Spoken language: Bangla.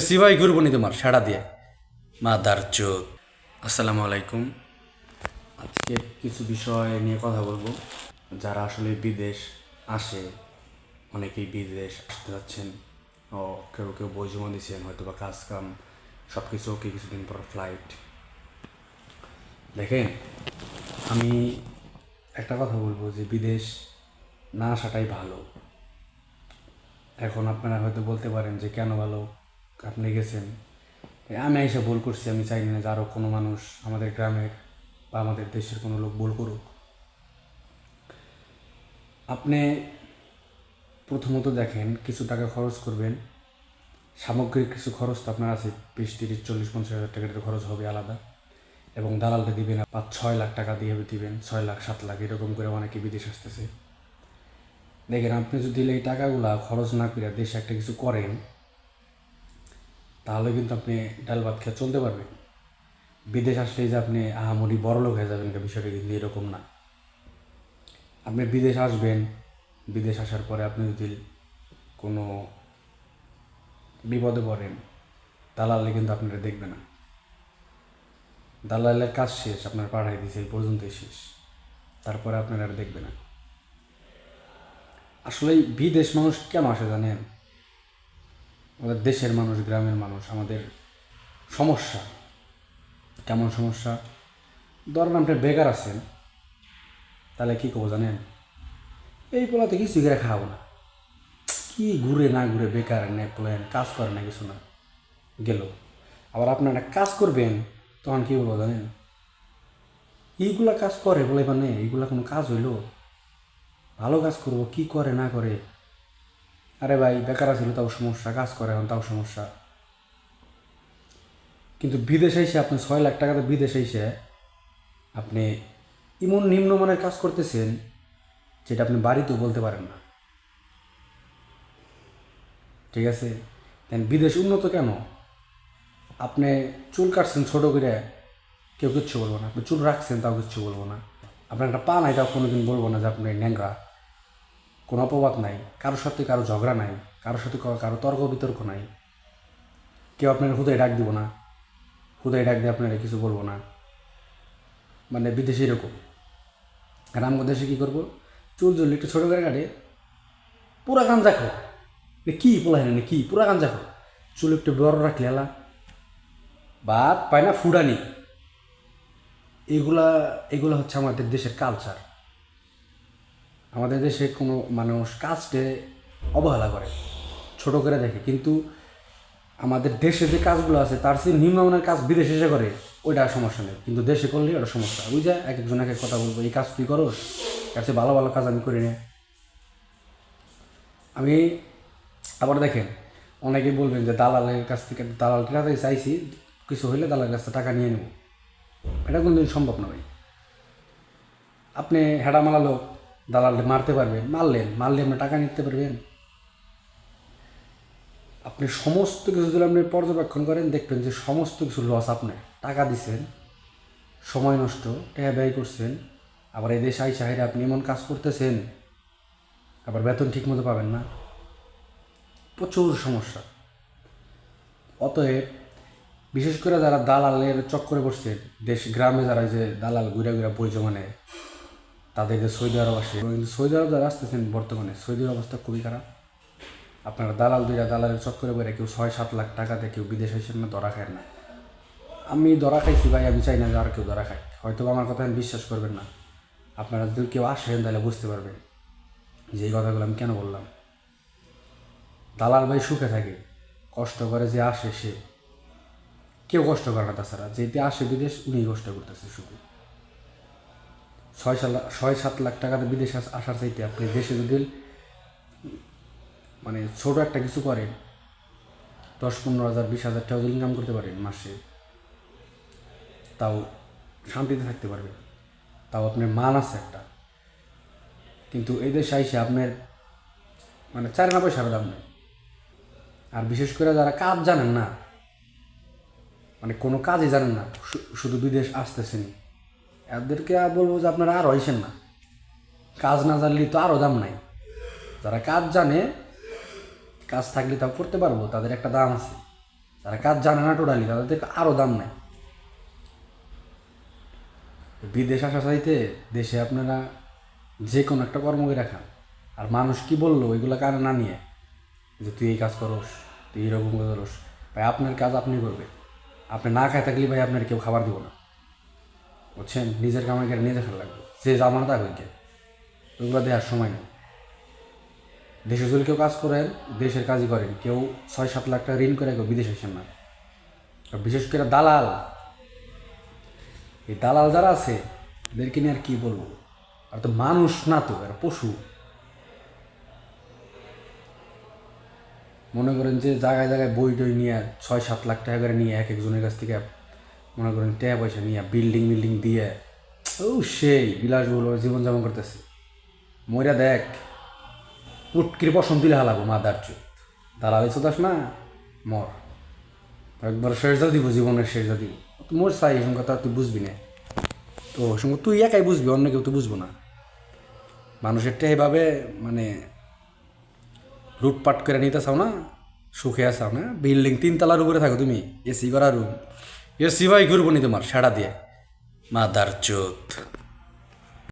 সিভাই ঘুরবো নি তোমার সাড়া দিয়ে। মাদার চোদ। আসসালামু আলাইকুম। আজকে কিছু বিষয় নিয়ে কথা বলব। যারা আসলে বিদেশ আসে, অনেকেই বিদেশ আসতে যাচ্ছেন ও কেউ কেউ বই জমা দিচ্ছেন, হয়তো বা কাজ কাম সব কিছু ওকে কিছুদিন পর ফ্লাইট দেখেন, আমি একটা কথা বলব যে বিদেশ না আসাটাই ভালো। এখন আপনারা হয়তো বলতে পারেন যে কেন ভালো? আপনি গেছেন। আমি এসে ভুল করছি, আমি চাই না যে আরও কোনো মানুষ আমাদের গ্রামের বা আমাদের দেশের কোনো লোক ভুল করুক। আপনি প্রথমত দেখেন, কিছু টাকা খরচ করবেন। সামগ্রিক কিছু খরচ তো আপনার আছে, বিশ, তিরিশ, চল্লিশ, পঞ্চাশ হাজার টাকার খরচ হবে আলাদা। এবং দালালটা দিবেন, পাঁচ, ছয় লাখ টাকা দিয়ে দিবেন, ছয় লাখ, সাত লাখ, এরকম করে অনেকে বিদেশ আসতেছে। দেখেন, আপনি যদি এই টাকাগুলা খরচ না করে দেশে একটা কিছু করেন তাহলে কিন্তু আপনি ডাল ভাত খেয়ে চলতে পারবেন। বিদেশ আসলেই যে আপনি আহামরি বড় লোক হয়ে যাবেন এটা বিষয়টা কিন্তু এরকম না। আপনি বিদেশ আসবেন, বিদেশ আসার পরে আপনি যদি কোনো বিপদে পড়েন দালালে কিন্তু আপনারা দেখবে না। দালালের কাজ শেষ, আপনার পাঠাই দিয়েছে এই পর্যন্তই শেষ। তারপরে আপনারা আর দেখবে না। আসলে বিদেশ মানুষ কেন আসে জানেন? আমাদের দেশের মানুষ, গ্রামের মানুষ, আমাদের সমস্যা। কেমন সমস্যা? ধরেন আপনি বেকার আছেন, তাহলে কী করব জানেন? এই পোলাতে কিছু করে খাব না। কি ঘুরে না ঘুরে বেকার নে প্লেন, কাজ করে না কিছু না। গেল। আবার আপনারা কাজ করবেন, তখন কী বলব জানেন? এইগুলা কাজ করে বলে মানে এইগুলা কোনো কাজ হইল? ভালো কাজ করব, কি করে না করে? আরে ভাই, বেকার ছিল তাও সমস্যা, কাজ করে এখন, তাও সমস্যা। কিন্তু বিদেশে এসে আপনি ছয় লাখ টাকাতে বিদেশে এসে আপনি এমন নিম্নমানের কাজ করতেছেন, যেটা আপনি বাড়িতেও বলতে পারেন না। ঠিক আছে? দেন বিদেশ উন্নত কেন? আপনি চুল কাটছেন ছোটো করে, কেউ কিচ্ছু বলব না। আপনি চুল রাখছেন, তাও কিচ্ছু বলব না। আপনার একটা পা নাই, তাও কোনোদিন বলব না যে আপনি ন্যাংরা। কোনো অপবাদ নাই কারোর সাথে কারও ঝগড়া নাই কারোর সাথে কারো- তর্ক বিতর্ক নাই। কেউ আপনার হুদায় ডাক দিব না, হুদায় ডাক দিয়ে আপনারা কিছু বলব না। মানে বিদেশে এরকম। আর আমগো দেশে কী করব? চুল চুল একটু ছোটো করে কাটে, পুরা গান দেখো কী পোলাই না কি? পুরা গান দেখো চুল একটু বড় রাখলে এলা। বাদ পায় না ফুডানি। এগুলা, এগুলো হচ্ছে আমাদের দেশের কালচার আমাদের দেশে কোনো মানুষ কাজটে অবহেলা করে, ছোট করে দেখে। কিন্তু আমাদের দেশে যে কাজগুলো আছে, তার চেয়ে নিম্নমানের কাজ বিদেশে এসে করে, ওইটা সমস্যা নেই। কিন্তু দেশে করলে ওটা সমস্যা। ওই যে এক একজন এক কথা বলব, এই কাজ তুই করোস, এর চেয়ে ভালো ভালো কাজ আমি করি না। আমি আবার দেখেন, অনেকে বলবেন যে দালালের কাছ থেকে, দালাল কাছে চাইছি, কিছু হইলে দালালের কাছ থেকে টাকা নিয়ে নেব। এটা কোনোদিন সম্ভব নয়। আপনি হেডা মালালো দালাল মারতে পারবেন, মারলেন, মারলে আপনি টাকা নিতে পারবেন। আপনি সমস্ত কিছু যদি আপনি পর্যবেক্ষণ করেন, দেখবেন যে সমস্ত কিছু লস আপনার। টাকা দিছেন, সময় নষ্ট, টাকা ব্যয় করছেন, আবার এই দেশে আইসা হাইরে আপনি এমন কাজ করতেছেন, আবার বেতন ঠিক মতো পাবেন না। প্রচুর সমস্যা। অতএব বিশেষ করে যারা দালালের চক্করে বসছে দেশ গ্রামে যারা যে দালাল ঘুরে ঘুরে বই জমা নেয় তাদের যে সৌদি আরব আসে। কিন্তু সৌদি আরব যারা আসতেছেন বর্তমানে, সৌদির অবস্থা খুবই খারাপ। আপনারা দালাল দুইটা দালালের চক্করে বেড়ে কেউ ছয় সাত লাখ টাকা টাকাতে কেউ বিদেশে এসে না ধরা খায় না। আমি ধরা খাইছি ভাই, আমি চাই না যে আর কেউ ধরা খায় হয়তো আমার কথা আমি বিশ্বাস করবেন না। আপনারা যদি কেউ আসেন তাহলে বুঝতে পারবেন যে এই কথাগুলো আমি কেন বললাম। দালাল ভাই সুখে থাকে, কষ্ট করে যে আসে সে। কেউ কষ্ট করে না তাছাড়া। যেতে আসে বিদেশ উনি কষ্ট করতেছে শুধু ছয় সাত লাখ ছয় সাত লাখ টাকাতে বিদেশে আসার চাইতে আপনি দেশে যদি মানে ছোট একটা কিছু করেন, দশ, পনেরো হাজার, বিশ হাজার টাকা ইনকাম করতে পারেন মাসে, তাও শান্তিতে থাকতে পারবেন। তাও আপনার মান আছে একটা। কিন্তু এই দেশে আইসে আপনার মানে চার না পয়সার দাম নেই। আর বিশেষ করে যারা কাজ জানেন না মানে কোনো কাজই জানেন না শুধু বিদেশ আসতেছেন এদেরকে বলব যে আপনারা আর হয়েছেন না। কাজ না জানলে তো আরও দাম নাই। যারা কাজ জানে, কাজ থাকলে তাও করতে পারব, তাদের একটা দাম আছে। যারা কাজ জানে না টোটালি তাদের আরও দাম নেয় বিদেশ আসা চাইতে দেশে আপনারা যে কোনো একটা কর্ম করে রাখান আর মানুষ কি বলল, ওইগুলো কানে না নিয়ে, যে তুই এই কাজ করস, তুই এইরকম করস। ভাই, আপনার কাজ আপনি করবে আপনি না খায় থাকলে ভাই আপনার কেউ খাবার দিব না। বুঝছেন? নিজের কামাই করে নিজে খাওয়া লাগবে। যে জামানা তা হইকে ওইগুলো দেওয়ার সময় নেই। দেশে যদি কেউ কাজ করেন, দেশের কাজই করেন, কেউ ছয় সাত লাখ টাকা ঋণ করে কেউ বিদেশে আসেন না। বিশেষ করে দালাল। এই দালাল যারা আছে, এদেরকে নিয়ে আর কি বলব? আর তো মানুষ না তো আর পশু। মনে করেন যে জায়গায় জায়গায় বই টই নিয়ে ছয় সাত লাখ টাকা করে নিয়ে এক একজনের কাছ থেকে মনে করেন টাকা পয়সা নিয়ে বিল্ডিং বিল্ডিং দিয়ে, ও সেই বিলাসবহুল জীবনযাপন করতেছে। মইরা দেখ উটকির পশম দিলে হালাবো মাদার চুত দালালি চোদাস না, মর। একবার শেষদা দিব, জীবনের শেষদা দিব। তো মোর চাই এসব কথা তুই বুঝবি না। তো সঙ্গে তুই একাই বুঝবি, অন্য কেউ তো বুঝব না। মানুষেরটা এভাবে মানে লুটপাট করে নিতে চাও না, সুখে আসাও না বিল্ডিং তিনতলার উপরে থাকো তুমি এসি করা রুম এসি ভাই ঘুরবো নি তোমার সাড়া দিয়ে। মাদার চোত।